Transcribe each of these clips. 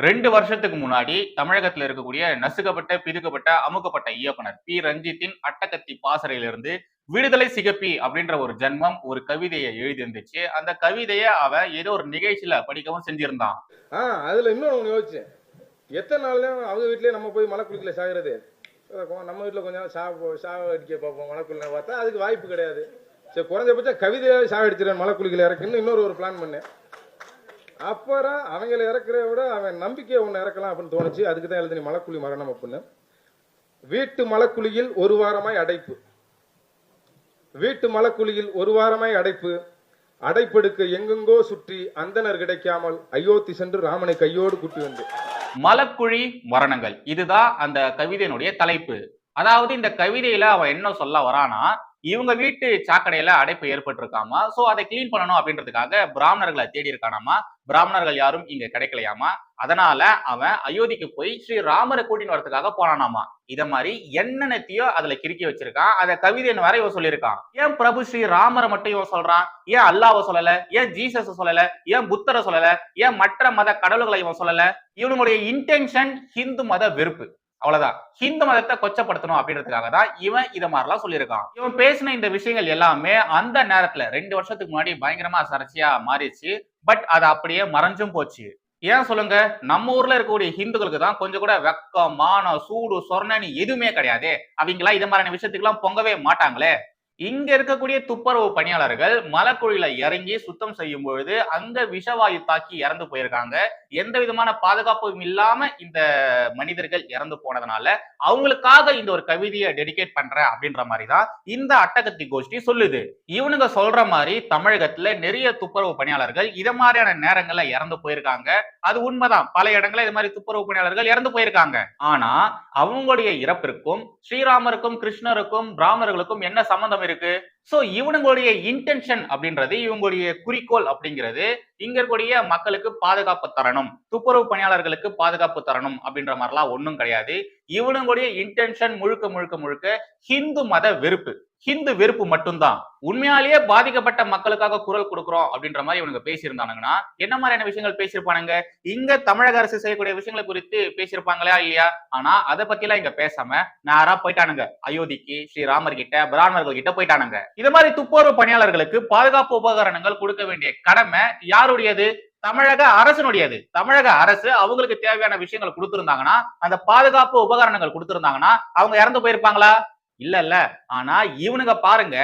ரெண்டு வருஷத்துக்கு முன்னாடி தமிழகத்துல இருக்கக்கூடிய நசுக்கப்பட்ட பிதுக்கப்பட்ட அமுக்கப்பட்ட இயக்குனர் பி. ரஞ்சித்தின் அட்டகத்தி பாசறையிலிருந்து விடுதலை சிகப்பி அப்படின்ற ஒரு ஜென்மம் ஒரு கவிதையை எழுதியிருந்துச்சு. அந்த கவிதையை அவன் ஏதோ ஒரு நிகழ்ச்சியில படிக்கவும் செஞ்சிருந்தான். ஆஹ் அதில் இன்னொன்று ஒன்று யோசிச்சேன். எத்தனை நாள் அவங்க வீட்லயே நம்ம போய் மலை குளிக்கல சாகிறது? நம்ம வீட்டில் கொஞ்சம் நாள் சாவு சாவு அடிக்க பார்ப்போம் மலை குளிக்க பார்த்தா அதுக்கு வாய்ப்பு கிடையாது. சரி குறைஞ்சபட்சம் கவிதையாவது சாக அடிச்சிடறேன் மலை குளிக்கல இறக்குன்னு இன்னொரு ஒரு பிளான் பண்ணேன். அப்புறம் அவங்கள இறக்குறத விட அவன் நம்பிக்கையை ஒன்று இறக்கலாம் அப்படின்னு தோணுச்சு. அதுக்கு தான் எழுதினி மலக்குழி மரணம் அப்படின்னு. வீட்டு மலக்குழியில் ஒரு வாரமாய் அடைப்பு. வீட்டு மலக்குழியில் ஒரு வாரமாய் அடைப்பு. அடைப்பெடுக்க எங்கெங்கோ சுற்றி அந்தனர் கிடைக்காமல் அயோத்தி சென்று ராமனை கையோடு கூட்டி வந்து. மலக்குழி மரணங்கள். இதுதான் அந்த கவிதையினுடைய தலைப்பு. அதாவது இந்த கவிதையில அவன் என்ன சொல்ல வரானா இவங்க வீட்டு சாக்கடையில அடைப்பு ஏற்பட்டிருக்காமா? சோ அதை கிளீன் பண்ணணும் அப்படின்றதுக்காக பிராமணர்களை தேடி இருக்கானாமா? பிராமணர்கள் யாரும் இங்க கிடைக்கலையாமா? அதனால அவன் அயோத்திக்கு போய் ஸ்ரீ ராமரை கூட்டின்னு வரதுக்காக போனானாமா? இத மாதிரி என்னென்னத்தையோ அதுல கிறுக்கி வச்சிருக்கான். அத கவிதைன்னு வரை இவன் சொல்லியிருக்கான். ஏன் பிரபு ஸ்ரீ ராமரை மட்டும் இவன் சொல்றான்? ஏன் அல்லாவை சொல்லல? ஏன் ஜீசஸ் சொல்லல? ஏன் புத்தரை சொல்லல? ஏன் மற்ற மத கடவுள்களை இவன் சொல்லல? இவனுடைய இன்டென்ஷன் ஹிந்து மத வெறுப்பு. அவ்வளவுதான். ஹிந்து மதத்தை கொச்சப்படுத்தணும் அப்படின்றதுக்காக தான் இவன் இத மாதிரிலாம் சொல்லியிருக்கான். இவன் பேசின இந்த விஷயங்கள் எல்லாமே அந்த நேரத்துல ரெண்டு வருஷத்துக்கு முன்னாடி பயங்கரமா சர்ச்சையா மாறிடுச்சு. பட் அது அப்படியே மறைஞ்சும் போச்சு. ஏன் சொல்லுங்க? நம்ம ஊர்ல இருக்கக்கூடிய ஹிந்துக்களுக்கு தான் கொஞ்சம் கூட வெக்கம் மானம் சூடு சொர்ணனி எதுவுமே கிடையாது. அவங்களா இது மாதிரியான விஷயத்துக்குலாம் பொங்கவே மாட்டாங்களே. இங்க இருக்கக்கூடிய துப்புரவு பணியாளர்கள் மலக்குழியில இறங்கி சுத்தம் செய்யும் பொழுது அங்க விஷவாயு தாக்கி இறந்து போயிருக்காங்க. எந்த விதமான பாதுகாப்பும் இல்லாம இந்த மனிதர்கள் இறந்து போனதுனால அவங்களுக்காக இந்த ஒரு கவிதையை டெடிகேட் பண்றேன் அப்படின்ற மாதிரி தான் இந்த அட்டகத்தி கோஷ்டி சொல்லுது. இவனுங்க சொல்ற மாதிரி தமிழகத்துல நிறைய துப்புரவு பணியாளர்கள் இத மாதிரியான நேரங்கள்ல இறந்து போயிருக்காங்க. அது உண்மைதான். பல இடங்கள்ல இது மாதிரி துப்புரவு பணியாளர்கள் இறந்து போயிருக்காங்க. ஆனா அவங்களுடைய இறப்பிற்கும் ஸ்ரீராமருக்கும் கிருஷ்ணருக்கும் பிராமணர்களுக்கும் என்ன சம்பந்தம் இருக்கு. சோ இவனுங்களுடைய இன்டென்ஷன் அப்படின்றது இவங்களுடைய குறிக்கோள் அப்படிங்கிறது இங்க இருக்கக்கூடிய மக்களுக்கு பாதுகாப்பு தரணும். துப்புரவு பணியாளர்களுக்கு பாதுகாப்பு தரணும் அப்படின்ற மாதிரிலாம் ஒன்றும் கிடையாது. இவனுங்களுடைய இன்டென்ஷன் முழுக்க முழுக்க முழுக்க ஹிந்து மத வெறுப்பு. ஹிந்து வெறுப்பு மட்டும்தான். உண்மையாலேயே பாதிக்கப்பட்ட மக்களுக்காக குரல் கொடுக்குறோம் அப்படின்ற மாதிரி இவனுங்க பேசியிருந்தானுங்கன்னா என்ன மாதிரியான விஷயங்கள் பேசியிருப்பானுங்க? இங்க தமிழக அரசு செய்யக்கூடிய விஷயங்களை குறித்து பேசியிருப்பாங்களா இல்லையா? ஆனா அதை பத்தி எல்லாம் இங்க பேசாம நேரா போயிட்டானுங்க. அயோத்திக்கு ஸ்ரீராமர் கிட்ட பிராமணர்கள் கிட்ட போயிட்டானுங்க. இது மாதிரி துப்புரவு பணியாளர்களுக்கு பாதுகாப்பு உபகரணங்கள் கொடுக்க வேண்டிய கடமை யாருடையது? தமிழக அரசினுடையது. தமிழக அரசு அவங்களுக்கு தேவையான விஷயங்கள் கொடுத்திருந்தாங்கன்னா அந்த பாதுகாப்பு உபகரணங்கள் கொடுத்திருந்தாங்கன்னா அவங்க இறந்து போயிருப்பாங்களா? இல்ல இல்ல ஆனா இவனுங்க பாருங்க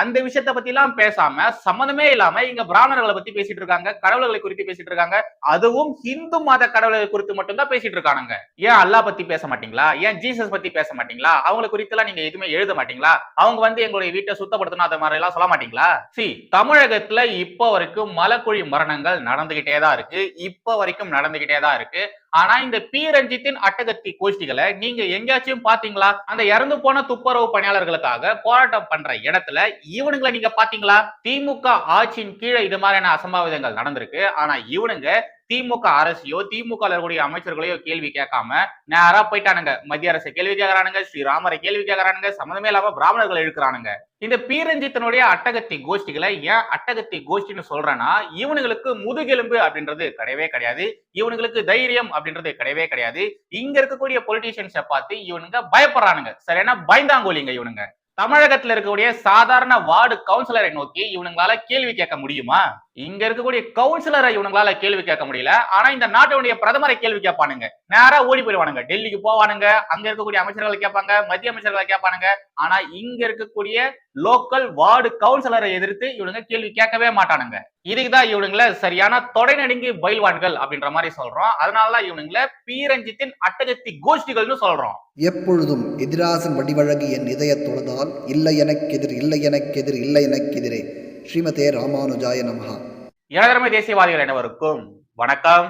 அந்த விஷயத்த பத்தி எல்லாம் பேசாம சம்மந்தமே இல்லாம இங்க பிராமணர்களை பத்தி பேசிட்டு இருக்காங்க கடவுள்களை குறித்து பேசிட்டு இருக்காங்க. அதுவும் ஹிந்து மத கடவுள்களை குறித்து மட்டும்தான் பேசிட்டு இருக்கானுங்க. ஏன் அல்லாஹ் பத்தி பேச மாட்டீங்களா? ஏன் ஜீசஸ் பத்தி பேச மாட்டீங்களா? அவங்களை குறித்து எல்லாம் நீங்க எதுவுமே எழுத மாட்டீங்களா? அவங்க வந்து எங்களுடைய வீட்டை சுத்தப்படுத்தணும் அந்த மாதிரி எல்லாம் சொல்ல மாட்டீங்களா? சி தமிழகத்துல இப்போ வரைக்கும் மலக்குழி மரணங்கள் நடந்துகிட்டே தான் இருக்கு. இப்போ வரைக்கும் நடந்துகிட்டே தான் இருக்கு. ஆனா இந்த பி ரஞ்சித்தின் அட்டகத்தி கோஷ்டிகளை நீங்க எங்கேயாச்சும் பாத்தீங்களா அந்த இறந்து போன துப்புரவு பணியாளர்களுக்காக போராட்டம் பண்ற இடத்துல இவனுங்களை நீங்க பாத்தீங்களா திமுக ஆட்சியின் கீழே இது மாதிரியான அசம்பாவிதங்கள் நடந்திருக்கு. ஆனா இவனுங்க திமுக அரசையோ திமுக இருக்கக்கூடிய அமைச்சர்களையோ கேள்வி கேட்காம நேரா போயிட்டானுங்க. மத்திய அரசு கேள்வி கேட்கறானுங்க ஸ்ரீராமரை கேள்வி கேட்கறானுங்க சம்மந்தமே இல்லாம பிராமணர்கள் இழுக்கிறானுங்க. இந்த பீரஞ்சித்தனுடைய அட்டகத்தி கோஷ்டிகளை ஏன் அட்டகத்தி கோஷ்டின்னு சொல்றேன்னா இவனுங்களுக்கு முதுகெலும்பு அப்படின்றது கிடையவே கிடையாது. இவனுங்களுக்கு தைரியம் அப்படின்றது கிடையவே கிடையாது. இங்க இருக்கக்கூடிய பொலிட்டீஷியன்ஸை பார்த்து இவனுங்க பயப்படுறானுங்க. சரியான பயந்தாங்கோலிங்க இவனுங்க. தமிழகத்துல இருக்கக்கூடிய சாதாரண வார்டு கவுன்சிலரை நோக்கி இவனுங்களால கேள்வி கேட்க முடியுமா? இங்க இருக்கக்கூடிய கவுன்சிலரை இவனுங்களால கேள்வி கேட்க முடியல. ஆனா இந்த நாட்டினுடைய பிரதமரை கேள்வி கேட்பானுங்க. நேரா ஓடி போயிடுவானுங்க. டெல்லிக்கு போவானுங்க. அங்க இருக்கக்கூடிய அமைச்சர்களை கேட்பாங்க. மத்திய அமைச்சர்களை கேட்பானுங்க. ஆனா இங்க இருக்கக்கூடிய லோக்கல் வார்டு கவுன்சிலரை எதிர்த்து இவனுங்க கேள்வி கேட்கவே மாட்டானுங்க. இதுக்குதான் இவனுங்கள சரியான தொடை நடுங்கி பயில்வான்கள் அப்படின்ற மாதிரி சொல்றோம். அதனாலதான் இவனுங்கள பீரஞ்சித்தின் அட்டகத்தி கோஷ்டிகள்னு சொல்றோம். எப்பொழுதும் எதிராசன் வடிவழகி என் இதயத் தொழுதால் இல்லை எனக்கெதிர் இல்லை எனக்கெதிர் இல்லை எனக்கெதிரே. ஸ்ரீமதே ராமானுஜாய நமகா இளதரமை தேசியவாதிகள் அனைவருக்கும் வணக்கம்.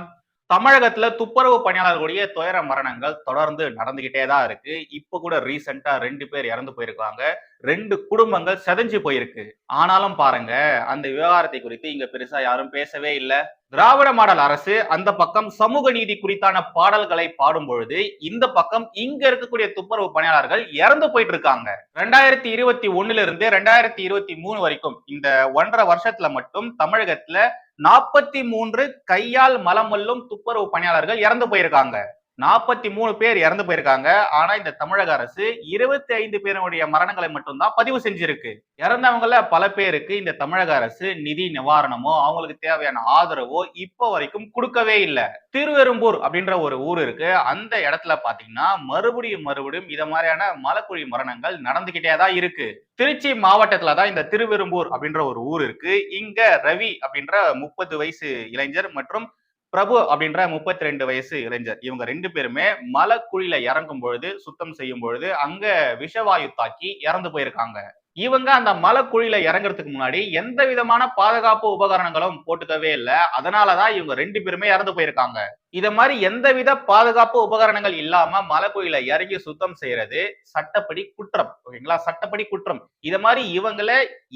தமிழகத்துல துப்புரவு பணியாளர்களுடைய துயர மரணங்கள் தொடர்ந்து நடந்துகிட்டே தான் இருக்கு. இப்ப கூட ரீசெண்டா ரெண்டு பேர் இறந்து போயிருக்காங்க. ரெண்டு குடும்பங்கள் செதஞ்சு போயிருக்கு. ஆனாலும் பாருங்க அந்த விவகாரத்தை குறித்து இங்க பெருசா யாரும் பேசவே இல்லை. திராவிட மாடல் அரசு அந்த பக்கம் சமூக நீதி குறித்தான பாடல்களை பாடும் பொழுது இந்த பக்கம் இங்க இருக்கக்கூடிய துப்புரவு பணியாளர்கள் இறந்து போயிட்டு இருக்காங்க ரெண்டாயிரத்தி இருபத்தி ஒண்ணுல இருந்து ரெண்டாயிரத்தி இருபத்தி மூணு வரைக்கும் இந்த ஒன்றரை வருஷத்துல மட்டும் தமிழகத்துல நாற்பத்தி மூன்று கையால் மலமல்லும் துப்புரவு பணியாளர்கள் இறந்து போயிருக்காங்க. நாற்பத்தி மூணு பேர் இறந்து போயிருக்காங்க. ஆனா இந்த தமிழக அரசு இருபத்தி ஐந்து பேருடைய மரணங்களை மட்டும்தான் பதிவு செஞ்சிருக்கு. இறந்தவங்கள பல பேருக்கு இந்த தமிழக அரசு நிதி நிவாரணமோ அவங்களுக்கு தேவையான ஆதரவோ இப்போ வரைக்கும் கொடுக்கவே இல்லை. திருவெரும்பூர் அப்படின்ற ஒரு ஊர் இருக்கு. அந்த இடத்துல பாத்தீங்கன்னா மறுபடியும் மறுபடியும் இத மாதிரியான மலக்குழி மரணங்கள் நடந்துகிட்டே தான் இருக்கு. திருச்சி மாவட்டத்துல தான் இந்த திருவெரும்பூர் அப்படின்ற ஒரு ஊர் இருக்கு. இங்க ரவி அப்படின்ற முப்பது வயசு இளைஞர் மற்றும் பிரபு அப்படின்ற முப்பத்தி ரெண்டு வயசு இளைஞர். இவங்க ரெண்டு பேருமே மலைக்குழியில இறங்கும் பொழுது சுத்தம் செய்யும் பொழுது அங்க விஷவாயு தாக்கி இறந்து போயிருக்காங்க. இவங்க அந்த மலைக்குழியில இறங்குறதுக்கு முன்னாடி எந்த விதமான பாதுகாப்பு உபகரணங்களும் போட்டுக்கவே இல்லை. அதனாலதான் இவங்க ரெண்டு பேருமே இறந்து போயிருக்காங்க. இத மாதிரி எந்தவித பாதுகாப்பு உபகரணங்கள் இல்லாம மலைக்குழியில இறங்கி சுத்தம் செய்யறது சட்டப்படி குற்றம். ஓகேங்களா? சட்டப்படி குற்றம். இத மாதிரி இவங்கள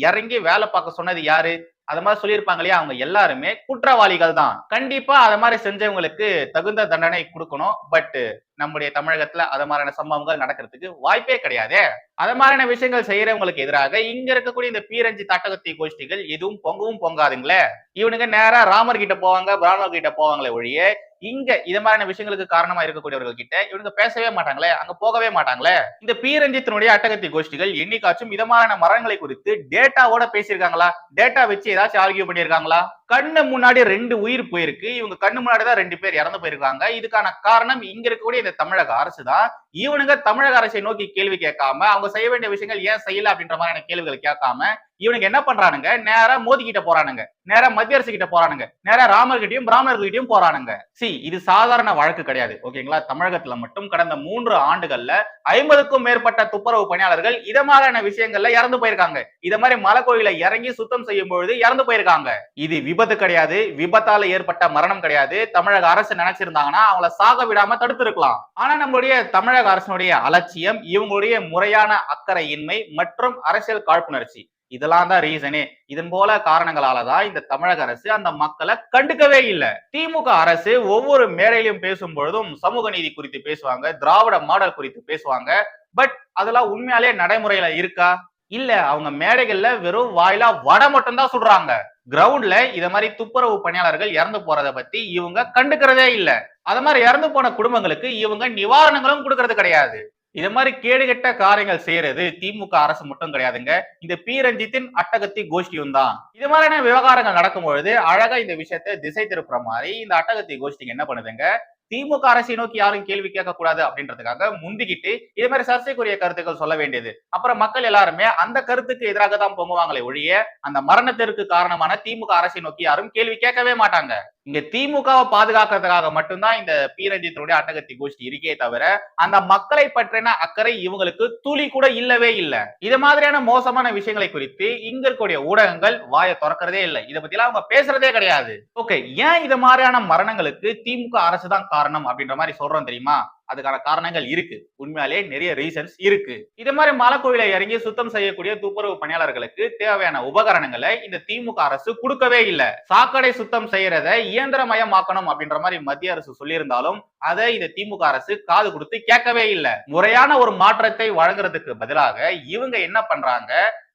இறங்கி வேலை பார்க்க சொன்னது யாரு? அது மாதிரி சொல்லியிருப்பாங்க இல்லையா? அவங்க எல்லாருமே குற்றவாளிகள் தான் கண்டிப்பா அதை மாதிரி செஞ்சவங்களுக்கு தகுந்த தண்டனை கொடுக்கணும். பட் நம்முடைய தமிழகத்துல அத மாதிரியான சம்பவங்கள் நடக்கிறதுக்கு வாய்ப்பே கிடையாது. அத மாதிரியான விஷயங்கள் செய்யறவங்களுக்கு எதிராக இங்க இருக்கக்கூடிய இந்த பீரஞ்சி தட்டகத்தி கோஷ்டிகள் எதுவும் பொங்கவும் பொங்காதுங்களே. இவனுங்க நேரா ராமர் கிட்ட போவாங்க பிராமணர் கிட்ட போவாங்களே ஒழிய இங்க இது மாதிரியான விஷயங்களுக்கு காரணமா இருக்கக்கூடியவர்கள் கிட்ட இவனுங்க பேசவே மாட்டாங்களே அங்க போகவே மாட்டாங்களே. இந்த பீரஞ்சித்தினுடைய அட்டகத்தி கோஷ்டிகள் என்னைக்காச்சும் இதமான மரங்களை குறித்து டேட்டாவோட பேசியிருக்காங்களா? டேட்டா வச்சு ஏதாச்சும் ஆர்கியூ பண்ணியிருக்காங்களா? கண்ணு முன்னாடி ரெண்டு உயிர் போயிருக்கு. இவங்க கண்ணு முன்னாடி தான் ரெண்டு பேர் இறந்து போயிருக்காங்க. இதுக்கான காரணம் இங்க இருக்கக்கூடிய செய்த தமிழக அரசு தான் இவனுங்க தமிழக அரசை நோக்கி கேள்வி கேட்காம அவங்க செய்ய வேண்டிய விஷயங்கள் ஏன் செய்யல அப்படின்ற மாதிரியான கேள்விகள் கேட்காம இவனுங்க என்ன பண்றானுங்க? நேரா மோதி கிட்ட போறானுங்க. நேரா மத்திய அரசு கிட்ட போறானுங்க. நேரா ராமர்கிட்டயும் பிராமணர்கிட்டயும் போறானுங்க. சி இது சாதாரண வழக்கு கிடையாது. ஓகேங்களா? தமிழகத்துல மட்டும் கடந்த மூன்று ஆண்டுகள்ல ஐம்பதுக்கும் மேற்பட்ட துப்புரவு பணியாளர்கள் இத மாதிரியான விஷயங்கள்ல இறந்து போயிருக்காங்க. இத மாதிரி மலைக்கோயில இறங்கி சுத்தம் செய்யும் பொழுது இறந்து போயிருக்காங்க. இது விபத்து கிடையாது. விபத்தால ஏற்பட்ட மரணம் கிடையாது. தமிழக அரசு நினைச்சிருந்தாங்கன்னா அவங்கள சாக விடாம தடுத்திருக்கலாம். ஆனா நம்மளுடைய தமிழக அரசினுடைய அலட்சியம் இவங்களுடைய முறையான அக்கறையின்மை மற்றும் அரசியல் காழ்ப்புணர்ச்சி. இதெல்லாம் தான் ரீசனே இதன் போல காரணங்களால தான் இந்த தமிழக அரசு அந்த மக்களை கண்டுக்கவே இல்லை. திமுக அரசு ஒவ்வொரு மேடையிலும் பேசும் பொழுதும் சமூக நீதி குறித்து பேசுவாங்க திராவிட மாடல் குறித்து பேசுவாங்க. பட் அதெல்லாம் உண்மையாலே நடைமுறையில இருக்கா? இல்ல. அவங்க மேடைகள்ல வெறும் வாயிலா வடை மட்டும்தான் சொல்றாங்க கிரவுண்ட்ல இத மாதிரி துப்புரவு பணியாளர்கள் இறந்து போறத பத்தி இவங்க கண்டுக்கிறதே இல்ல. அத மாதிரி இறந்து போன குடும்பங்களுக்கு இவங்க நிவாரணங்களும் கொடுக்கறது கிடையாது. இது மாதிரி கேடுகட்ட காரியங்கள் செய்யறது திமுக அரசு மட்டும் கிடையாதுங்க. இந்த பி ரஞ்சித்தின் அட்டகத்தி கோஷ்டியும் தான். இது மாதிரியான விவகாரங்கள் நடக்கும் பொழுது அழகா இந்த விஷயத்தை திசை திருப்புற மாதிரி இந்த அட்டகத்தி கோஷ்டிங்க என்ன பண்ணுதுங்க? திமுக அரசை நோக்கி யாரும் கேள்வி கேட்க கூடாது அப்படின்றதுக்காக முந்திக்கிட்டு இது மாதிரி சர்ச்சைக்குரிய கருத்துக்கள் சொல்ல வேண்டியது. அப்புறம் மக்கள் எல்லாருமே அந்த கருத்துக்கு எதிராக தான் பொங்குவாங்களே ஒழிய அந்த மரணத்திற்கு காரணமான திமுக அரசை நோக்கி யாரும் கேள்வி கேட்கவே மாட்டாங்க. இங்க திமுகவை பாதுகாக்கிறதுக்காக மட்டும்தான் இந்த பீரஞ்சித்தினுடைய அட்டகத்தி கோஷ்டி இருக்கே தவிர அந்த மக்களை பற்றின அக்கறை இவங்களுக்கு துளி கூட இல்லவே இல்லை. இது மாதிரியான மோசமான விஷயங்களை குறித்து இங்க இருக்கக்கூடிய ஊடகங்கள் வாயை திறக்கிறதே இல்லை. இதை பத்தி எல்லாம் அவங்க பேசுறதே கிடையாது. ஓகே ஏன் இது மாதிரியான மரணங்களுக்கு திமுக அரசு தான் காரணம் அப்படின்ற மாதிரி சொல்றோம் தெரியுமா? அதுக்கான காரணங்கள் இருக்கு. உண்மையாலே நிறைய ரீசன்ஸ் இருக்கு. இது மாதிரி மலைக்கோயிலை இறங்கி சுத்தம் செய்யக்கூடிய துப்புரவு பணியாளர்களுக்கு தேவையான உபகரணங்களை இந்த திமுக அரசு கொடுக்கவே இல்லை. சாக்கடை சுத்தம் செய்யறத இயந்திரமயமாக்கணும் அப்படின்ற மாதிரி மத்திய அரசு சொல்லியிருந்தாலும் அதை இந்த திமுக அரசு காது கொடுத்து கேட்கவே இல்லை. முறையான ஒரு மாற்றத்தை வழங்குறதுக்கு பதிலாக இவங்க என்ன பண்றாங்க?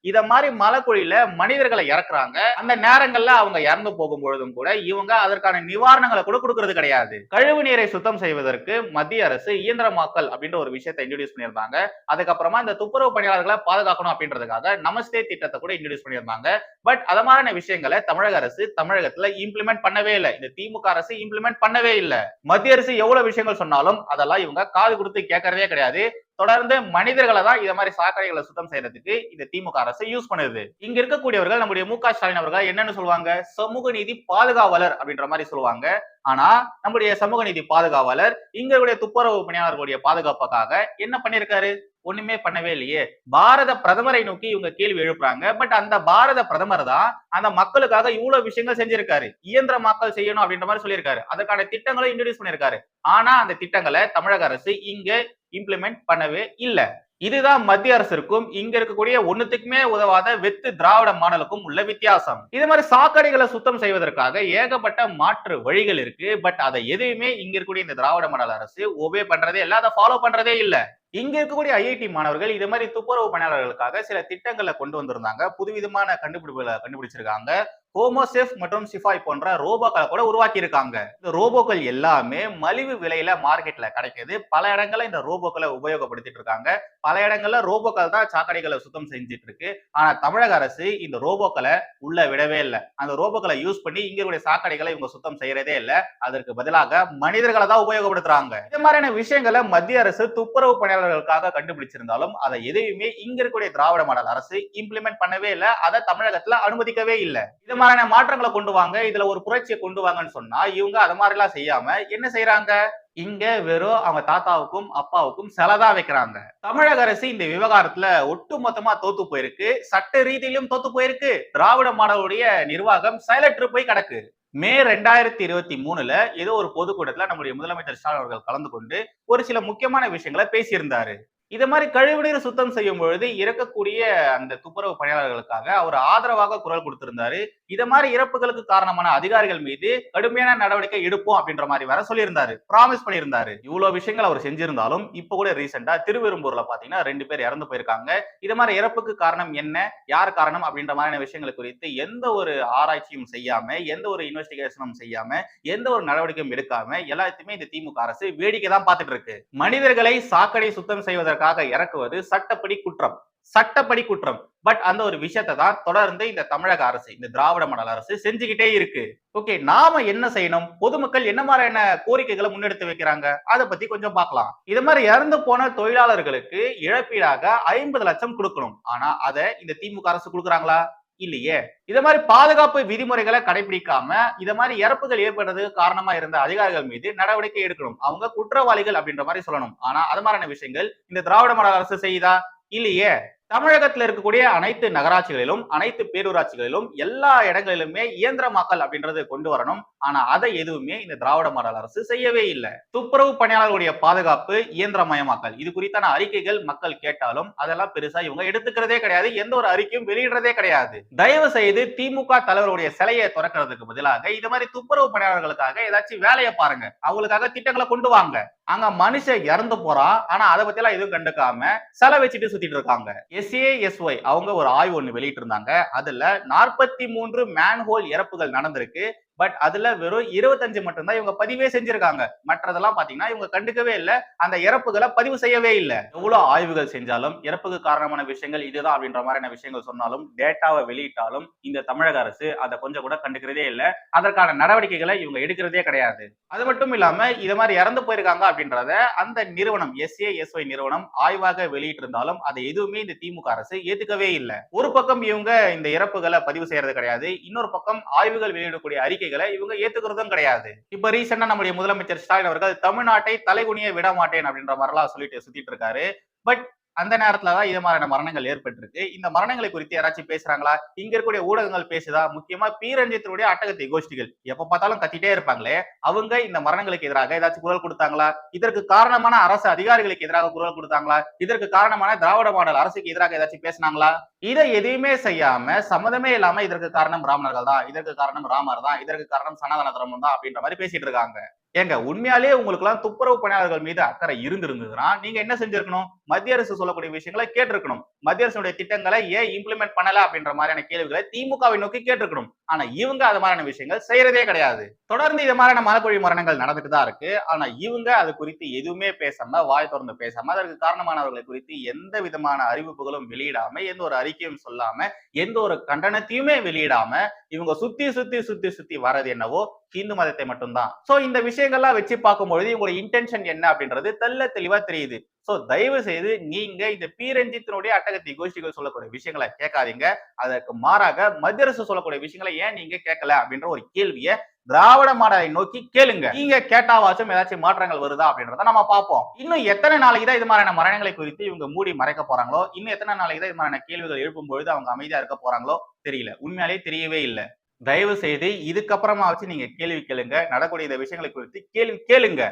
இத மாதிரி மலைக்குழியில மனிதர்களை இறக்குறாங்க. அந்த நேரங்கள்ல அவங்க இறந்து போகும் பொழுதும் கூட இவங்க அதற்கான நிவாரணங்களை கூட கொடுக்கறது கிடையாது. கழிவு நீரை சுத்தம் செய்வதற்கு மத்திய அரசு இயந்திரமாக்கல் அப்படின்ற ஒரு விஷயத்தை இன்ட்ரடியூஸ் பண்ணியிருந்தாங்க. அதுக்கப்புறமா இந்த துப்புரவு பணியாளர்களை பாதுகாக்கணும் அப்படின்றதுக்காக நமஸ்தே திட்டத்தை கூட இன்ட்ரடியூஸ் பண்ணியிருந்தாங்க. பட் அத மாதிரியான விஷயங்களை தமிழக அரசு தமிழகத்துல இம்ப்ளிமெண்ட் பண்ணவே இல்லை. இந்த திமுக அரசு இம்ப்ளிமெண்ட் பண்ணவே இல்லை. மத்திய அரசு எவ்வளவு விஷயங்கள் சொன்னாலும் அதெல்லாம் இவங்க காது கொடுத்து கேட்கறதே கிடையாது. தொடர்ந்து மனிதர்களை தான் இதை மாதிரி சாக்கடைகளை சுத்தம் செய்யறதுக்கு இந்த திமுக அரசு யூஸ் பண்ணுது. இங்க இருக்கக்கூடியவர்கள் நம்முடைய மு க ஸ்டாலின் அவர்கள் என்னன்னு சொல்லுவாங்க? சமூக நீதி பாதுகாவலர் அப்படின்ற மாதிரி சொல்லுவாங்க. ஆனா நம்முடைய சமூக நீதி பாதுகாவலர் இங்க துப்புரவு பணியாளர்களுடைய பாதுகாப்புக்காக என்ன பண்ணிருக்காரு? ஒண்ணுமே பண்ணவே இல்லையே. பாரத பிரதமரை நோக்கி இவங்க கேள்வி எழுப்புறாங்க. பட் அந்த பாரத பிரதமர் தான் அந்த மக்களுக்காக இவ்வளவு விஷயங்கள் செஞ்சிருக்காரு. இயந்திரமாக்கல் செய்யணும் அப்படின்ற மாதிரி சொல்லியிருக்காரு. அதற்கான திட்டங்களும் இன்ட்ரடியூஸ் பண்ணிருக்காரு. ஆனா அந்த திட்டங்களை தமிழக அரசு இங்க இம்ப்ளிமெண்ட் பண்ணவே இல்லை. இதுதான் மத்திய அரசிற்கும் இங்க இருக்கக்கூடிய ஒன்னுத்துக்குமே உதவாத வெத்து திராவிட மாடலுக்கும் உள்ள வித்தியாசம். இது மாதிரி சாக்கடைகளை சுத்தம் செய்வதற்காக ஏகப்பட்ட மாற்று வழிகள் இருக்கு. பட் அதை எதையுமே இங்க இருக்கக்கூடிய இந்த திராவிட மாடல் அரசு ஒபே பண்றதே இல்ல. அதை ஃபாலோ பண்றதே இல்ல. இங்க இருக்கக்கூடிய ஐஐடி மாணவர்கள் இது மாதிரி துப்புரவு பணியாளர்களுக்காக சில திட்டங்களை கொண்டு வந்திருந்தாங்க. புதுவிதமான கண்டுபிடிப்புகளை கண்டுபிடிச்சிருக்காங்க. ஹோமோசெஃப் மற்றும் சிஃபாய் போன்ற ரோபோக்களை கூட உருவாக்கி இருக்காங்க இந்த ரோபோக்கள் எல்லாமே மலிவு விலையில மார்க்கெட்ல கிடைக்குது. பல இடங்கள்ல இந்த ரோபோக்களை உபயோகப்படுத்திட்டு இருக்காங்க பல இடங்கள்ல ரோபோக்கள் தான் சாக்கடைகளை சுத்தம் செஞ்சுட்டு இருக்கு ஆனா தமிழக அரசு இந்த ரோபோக்களை உள்ள விடவே இல்லை. அந்த ரோபோக்களை யூஸ் பண்ணி இங்க சாக்கடைகளை இவங்க சுத்தம் செய்யறதே இல்லை. அதற்கு பதிலாக மனிதர்களை தான் உபயோகப்படுத்துறாங்க. இந்த மாதிரியான விஷயங்களை மத்திய அரசு துப்புரவு பணியாளர் பணியாளர்களுக்காக கண்டுபிடிச்சிருந்தாலும் அதை எதையுமே இங்க இருக்கக்கூடிய திராவிட மாடல் அரசு இம்ப்ளிமெண்ட் பண்ணவே இல்லை. அதை தமிழகத்துல அனுமதிக்கவே இல்லை. இது மாதிரியான மாற்றங்களை கொண்டு வாங்க. இதுல ஒரு புரட்சியை கொண்டு வாங்கன்னு சொன்னா இவங்க அது மாதிரி எல்லாம் செய்யாம என்ன செய்யறாங்க இங்க வெறும் அவங்க தாத்தாவுக்கும் அப்பாவுக்கும் செலதா வைக்கிறாங்க. தமிழக அரசு இந்த விவகாரத்துல ஒட்டுமொத்தமா தோத்து போயிருக்கு. சட்ட ரீதியிலும் தோத்து போயிருக்கு. திராவிட மாடலுடைய நிர்வாகம் செயலற்று போய் கிடக்கு. மே ரெண்டாயிரத்தி இருபத்தி மூணுல ஏதோ ஒரு பொதுக்கூட்டத்துல நம்முடைய முதலமைச்சர் ஸ்டாலின் அவர்கள் கலந்து கொண்டு ஒரு சில முக்கியமான விஷயங்களை பேசியிருந்தாரு. இது மாதிரி கழிவுநீர் சுத்தம் செய்யும் பொழுது இறக்கக்கூடிய அந்த துப்புரவு பணியாளர்களுக்காக அவர் ஆதரவாக குரல் கொடுத்திருந்தாரு. இத மாதிரி இறப்புகளுக்கு காரணமான அதிகாரிகள் மீது கடுமையான நடவடிக்கை எடுப்போம் அப்படின்ற மாதிரி வர சொல்லியிருந்தாரு. ப்ராமிஸ் பண்ணியிருந்தாரு. இவ்வளவு விஷயங்கள் அவர் செஞ்சிருந்தாலும் இப்ப கூட ரீசெண்டா திருவெரும்பூர்ல பாத்தீங்கன்னா ரெண்டு பேர் இறந்து போயிருக்காங்க. இது மாதிரி இறப்புக்கு காரணம் என்ன? யார் காரணம்? அப்படின்ற மாதிரியான விஷயங்கள் குறித்து எந்த ஒரு ஆராய்ச்சியும் செய்யாம எந்த ஒரு இன்வெஸ்டிகேஷனும் செய்யாம எந்த ஒரு நடவடிக்கையும் எடுக்காம எல்லாத்தையுமே இந்த திமுக அரசு வேடிக்கை தான் பார்த்துட்டு இருக்கு. மனிதர்களை சாக்கடை சுத்தம் செய்வதற்காக இறக்குவது சட்டப்படி குற்றம். சட்டப்படி குற்றம். பட் அந்த ஒரு விஷயத்தை தான் தொடர்ந்து இந்த தமிழக அரசு இந்த திராவிட மண்டல அரசு செஞ்சுக்கிட்டே இருக்கு. ஓகே நாம என்ன செய்யணும்? பொதுமக்கள் என்ன மாதிரியான கோரிக்கைகளை முன்னெடுத்து வைக்கிறாங்க? அதை பத்தி கொஞ்சம் பார்க்கலாம். இது மாதிரி இறந்து போன தொழிலாளர்களுக்கு இழப்பீடாக ஐம்பது லட்சம் கொடுக்கணும். ஆனா அதை இந்த திமுக அரசு கொடுக்குறாங்களா? இல்லையே. இத மாதிரி பாதுகாப்பு விதிமுறைகளை கடைபிடிக்காம இத மாதிரி இறப்புகள் ஏற்படுறதுக்கு காரணமா இருந்த அதிகாரிகள் மீது நடவடிக்கை எடுக்கணும். அவங்க குற்றவாளிகள் அப்படின்ற மாதிரி சொல்லணும். ஆனா அது மாதிரியான விஷயங்கள் இந்த திராவிட மாடல் அரசு செய்யுதா? இல்லையே. தமிழகத்தில் இருக்கக்கூடிய அனைத்து நகராட்சிகளிலும் அனைத்து பேரூராட்சிகளிலும் எல்லா இடங்களிலுமே இயந்திரமாக்கல் அப்படின்றது கொண்டு வரணும். ஆனா அதை எதுவுமே இந்த திராவிட மாடல் அரசு செய்யவே இல்லை. துப்புரவு பணியாளர்களுடைய பாதுகாப்பு இயந்திரமயமாக்கல். இது குறித்தான அறிக்கைகள் மக்கள் கேட்டாலும் அதெல்லாம் பெருசா இவங்க எடுத்துக்கிறதே கிடையாது. எந்த ஒரு அறிக்கையும் வெளியிடுறதே கிடையாது. தயவு செய்து திமுக தலைவருடைய சிலையை திறக்கிறதுக்கு பதிலாக இது மாதிரி துப்புரவு பணியாளர்களுக்காக ஏதாச்சும் வேலையை பாருங்க. அவங்களுக்காக திட்டங்களை கொண்டு வாங்க. அங்க மனுஷன் இறந்து போறான். ஆனா அதை பத்தி எல்லாம் எதுவும் கண்டுக்காம செலை வச்சுட்டு சுத்திட்டு இருக்காங்க. எஸ்ஏஎஸ்ஒய் அவங்க ஒரு ஆய்வு ஒன்று வெளியிட்டு இருந்தாங்க அதுல நாற்பத்தி மூன்று மேன்ஹோல் இறப்புகள் நடந்திருக்கு. பட் அதுல வெறும் இருபத்தஞ்சு மட்டும்தான் இவங்க பதிவே செஞ்சிருக்காங்க. மற்றதெல்லாம் பாத்தீங்கன்னா இவங்க கண்டுக்கவே இல்லை. அந்த இறப்புகளை பதிவு செய்யவே இல்லை. எவ்வளவு ஆய்வுகள் செஞ்சாலும் இறப்புக்கு காரணமான விஷயங்கள் இதுதான் அப்படின்ற மாதிரியான விஷயங்கள் சொன்னாலும் டேட்டாவை வெளியிட்டாலும் இந்த தமிழக அரசு அதை கொஞ்சம் கூட கண்டுக்கிறதே இல்லை. அதற்கான நடவடிக்கைகளை இவங்க எடுக்கிறதே கிடையாது. அது மட்டும் இல்லாம இது மாதிரி இறந்து போயிருக்காங்க அப்படின்றத அந்த நிறுவனம் எஸ்ஏஎஸ்ஒய் நிறுவனம் ஆய்வாக வெளியிட்டிருந்தாலும் அதை எதுவுமே இந்த திமுக அரசு ஏத்துக்கவே இல்லை. ஒரு பக்கம் இவங்க இந்த இறப்புகளை பதிவு செய்யறது கிடையாது. இன்னொரு பக்கம் ஆய்வுகள் வெளியிடக்கூடிய அறிக்கைகளை இவங்க ஏத்துக்கிறதும் கிடையாது. இப்ப ரீசெண்டா நம்முடைய முதலமைச்சர் ஸ்டாலின் அவர்கள் தமிழ்நாட்டை தலைகுனிய விட மாட்டேன் அப்படின்ற மாதிரிலாம் சொல்லிட்டு சுத்திட்டு இருக்காரு. பட் அந்த நேரத்துலதான் இது மாதிரியான மரணங்கள் ஏற்பட்டிருக்கு. இந்த மரணங்களை குறித்து யாராச்சும் பேசுறாங்களா? இங்க இருக்கக்கூடிய ஊடகங்கள் பேசுதா? முக்கியமா பீரஞ்சித்தினுடைய அட்டகத்தை கோஷ்டிகள். எப்ப பார்த்தாலும் கத்திட்டே இருப்பாங்களே? அவங்க இந்த மரணங்களுக்கு எதிராக ஏதாச்சும் குரல் கொடுத்தாங்களா? இதற்கு காரணமான அரசு அதிகாரிகளுக்கு எதிராக குரல் கொடுத்தாங்களா? இதற்கு காரணமான திராவிட மாடல் அரசுக்கு எதிராக ஏதாச்சும் பேசினாங்களா? இதை எதையுமே செய்யாம சம்மதமே இல்லாம இதற்கு காரணம் பிராமணர்கள் தான். இதற்கு காரணம் ராமர் தான். இதற்கு காரணம் சனாதன தர்மம் தான் அப்படின்ற மாதிரி பேசிட்டு இருக்காங்க. ஏங்க உண்மையாலேயே உங்களுக்கு எல்லாம் துப்புரவு பணியாளர்கள் மீது அக்கறை இருந்திருந்ததுன்னா நீங்க என்ன செஞ்சிருக்கணும்? மத்திய அரசு சொல்லக்கூடிய விஷயங்களை கேட்டிருக்கணும். மத்திய அரசுடைய திட்டங்களை ஏன் இம்ப்ளிமெண்ட் பண்ணல அப்படின்ற மாதிரியான கேள்விகளை திமுகவை நோக்கி கேட்டிருக்கணும். ஆனா இவங்க அது மாதிரியான விஷயங்கள் செய்யறதே கிடையாது. தொடர்ந்து இது மாதிரியான மரப்பொழி மரணங்கள் நடந்துட்டு தான் இருக்கு. ஆனா இவங்க அது குறித்து எதுவுமே பேசாம வாய் தொடர்ந்து பேசாம அதற்கு காரணமானவர்களை குறித்து எந்த விதமான அறிவிப்புகளும் வெளியிடாம எந்த ஒரு அறிக்கையும் சொல்லாம எந்த ஒரு கண்டனத்தையுமே வெளியிடாம இவங்க சுத்தி சுத்தி சுத்தி சுத்தி வர்றது என்னவோ இந்து மதத்தை மட்டும்தான். சோ இந்த விஷயங்கள்லாம் வச்சு பார்க்கும்பொழுது இவங்களோட இன்டென்ஷன் என்ன அப்படின்றது தெல்ல தெளிவா தெரியுது. சோ தயவு செய்து நீங்க இந்த பீரஞ்சித்தினுடைய அட்டகத்தி கோஷ்டிகள் சொல்லக்கூடிய விஷயங்களை கேட்காதீங்க. அதற்கு மாறாக மத்திய அரசு சொல்லக்கூடிய விஷயங்களை ஏன் நீங்க கேட்கல அப்படின்ற ஒரு கேள்வியை திராவிட மாடலை நோக்கி கேளுங்க. நீங்க கேட்டாவாச்சும் ஏதாச்சும் மாற்றங்கள் வருதா அப்படின்றத நம்ம பார்ப்போம். இன்னும் எத்தனை நாளைக்கு தான் இது மாதிரியான மரணங்களை குறித்து இவங்க மூடி மறைக்க போறாங்களோ? இன்னும் எத்தனை நாளைக்கு தான் இது மாதிரியான கேள்விகள் எழுப்பும் பொழுது அவங்க அமைதியா இருக்க போறாங்களோ? தெரியல. உண்மையாலே தெரியவே இல்லை. தயவு செய்து இதுக்கப்புறமா வச்சு நீங்க கேள்வி கேளுங்க. நடக்கூடிய இந்த விஷயங்களை குறித்து கேள்வி கேளுங்க.